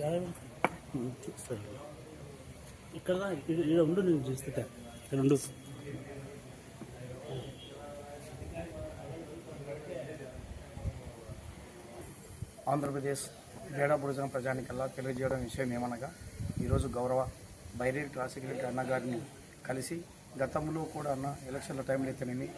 చూస్తాను ఇక్కడ ఇక్కడ ఉండు నేను చూస్తా ఇక్కడ ఉండు ఆంధ్రప్రదేశ్ క్రీడా బుడజన ప్రజానికల్లా తెలియజేయడం విషయం ఏమనగా ఈరోజు గౌరవ బైరేరి క్లాసిక్ అన్న గారిని కలిసి గతంలో కూడా అన్న ఎలక్షన్ల టైంలో అయితేనేమి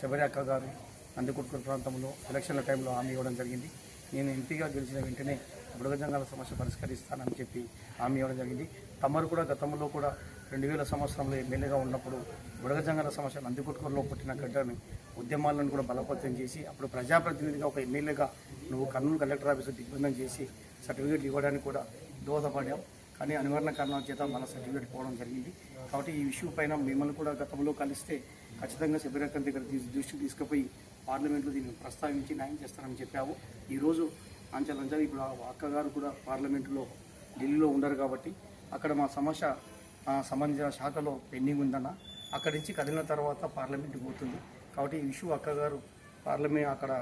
శబరి అక్క గారు నందికొట్కూరు ప్రాంతంలో ఎలక్షన్ల టైంలో హామీ ఇవ్వడం జరిగింది. నేను ఎంపీగా గెలిచిన వెంటనే బుడగజంగాల సమస్య పరిష్కరిస్తానని చెప్పి హామీ ఇవ్వడం జరిగింది. తమరు కూడా గతంలో కూడా రెండు వేల సంవత్సరంలో ఎమ్మెల్యేగా ఉన్నప్పుడు బుడగజంగాల సమస్య నందికొట్కూరులో పుట్టిన గడ్డని ఉద్యమాలను కూడా బలోపేతం చేసి అప్పుడు ప్రజాప్రతినిధిగా ఒక ఎమ్మెల్యేగా నువ్వు కర్నూలు కలెక్టర్ ఆఫీసు దిగ్బంధం చేసి సర్టిఫికేట్ ఇవ్వడానికి కూడా దోహదపడాం. కానీ అనివార్య కారణాల చేత మన సర్టిఫికేట్ పోవడం జరిగింది. కాబట్టి ఈ ఇష్యూ పైన మిమ్మల్ని కూడా గతంలో కలిస్తే ఖచ్చితంగా శబరిరకం దగ్గర తీసు దృష్టికి తీసుకుపోయి పార్లమెంట్లో దీన్ని ప్రస్తావించి న్యాయం చేస్తారని చెప్పావు. ఈరోజు అంచెలంచెలు ఇప్పుడు అక్కగారు కూడా పార్లమెంటులో ఢిల్లీలో ఉండరు కాబట్టి అక్కడ మా సమస్య సంబంధించిన శాఖలో పెండింగ్ ఉందన్న. అక్కడి నుంచి కదిలిన తర్వాత పార్లమెంట్కి పోతుంది. కాబట్టి ఈ ఇష్యూ అక్కగారు పార్లమెంట్ అక్కడ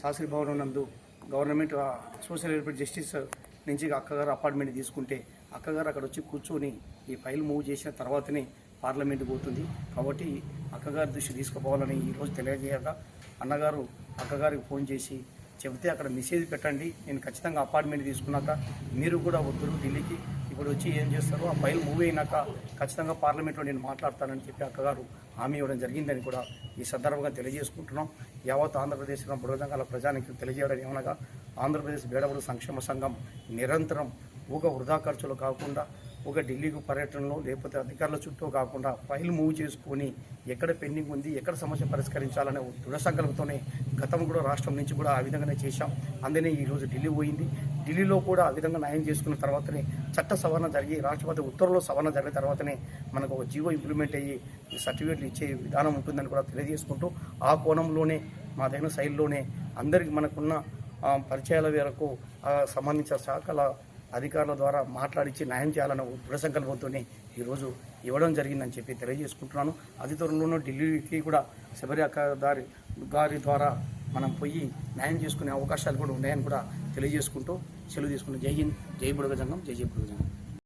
శాస్త్రి భవనం నందు గవర్నమెంట్ సోషల్ వెల్ఫేర్ జస్టిస్ నుంచి అక్కగారు అపార్ట్మెంట్ తీసుకుంటే అక్కగారు అక్కడ వచ్చి కూర్చొని ఈ ఫైల్ మూవ్ చేసిన తర్వాతనే పార్లమెంట్ పోతుంది. కాబట్టి అక్కగారి దృష్టి తీసుకుపోవాలని ఈరోజు తెలియజేయగా అన్నగారు అక్కగారికి ఫోన్ చేసి చెబితే అక్కడ మెసేజ్ పెట్టండి. నేను ఖచ్చితంగా అపార్ట్మెంట్ తీసుకున్నాక మీరు కూడా వద్దురు ఢిల్లీకి. ఇప్పుడు వచ్చి ఏం చేస్తారు? ఆ ఫైల్ మూవ్ అయినాక ఖచ్చితంగా పార్లమెంట్లో నేను మాట్లాడతానని చెప్పి అక్కగారు హామీ ఇవ్వడం జరిగిందని కూడా ఈ సందర్భంగా తెలియజేసుకుంటున్నాం. యావత్ ఆంధ్రప్రదేశ్లో బుడదంగాల ప్రజానికి తెలియజేయడం ఏమనగా ఆంధ్రప్రదేశ్ బేడబడు సంక్షేమ సంఘం నిరంతరం ఊగ వృధా ఖర్చులు కాకుండా ఒక ఢిల్లీకి పర్యటనలో లేకపోతే అధికారుల చుట్టూ కాకుండా ఫైల్ మూవ్ చేసుకొని ఎక్కడ పెండింగ్ ఉంది ఎక్కడ సమస్య పరిష్కరించాలనే దృఢ సంకల్పంతోనే గతం కూడా రాష్ట్రం నుంచి కూడా ఆ విధంగానే చేశాం. అందుకనే ఈరోజు ఢిల్లీ పోయింది. ఢిల్లీలో కూడా ఆ విధంగా న్యాయం చేసుకున్న తర్వాతనే చట్ట సవరణ జరిగి రాష్ట్రపతి ఉత్తర్వులో సవరణ జరిగిన తర్వాతనే మనకు ఒక జీవో ఇంప్లిమెంట్ అయ్యి సర్టిఫికేట్లు ఇచ్చే విధానం ఉంటుందని కూడా తెలియజేసుకుంటూ ఆ కోణంలోనే మా దగ్గర శైలిలోనే అందరికి మనకున్న పరిచయాల మేరకు సంబంధించిన శాఖల అధికారుల ద్వారా మాట్లాడించి న్యాయం చేయాలన్న దృఢ సంకల్పంతోనే ఈరోజు ఇవ్వడం జరిగిందని చెప్పి తెలియజేసుకుంటున్నాను. అతి త్వరలోనూ ఢిల్లీకి కూడా శబరి అక్క దారి గారి ద్వారా మనం పోయి న్యాయం చేసుకునే అవకాశాలు కూడా ఉన్నాయని కూడా తెలియజేసుకుంటూ సెలవు తీసుకుంటూ జై హింద్ జై బుడగ జంగం జై జై బుడగ జంగం.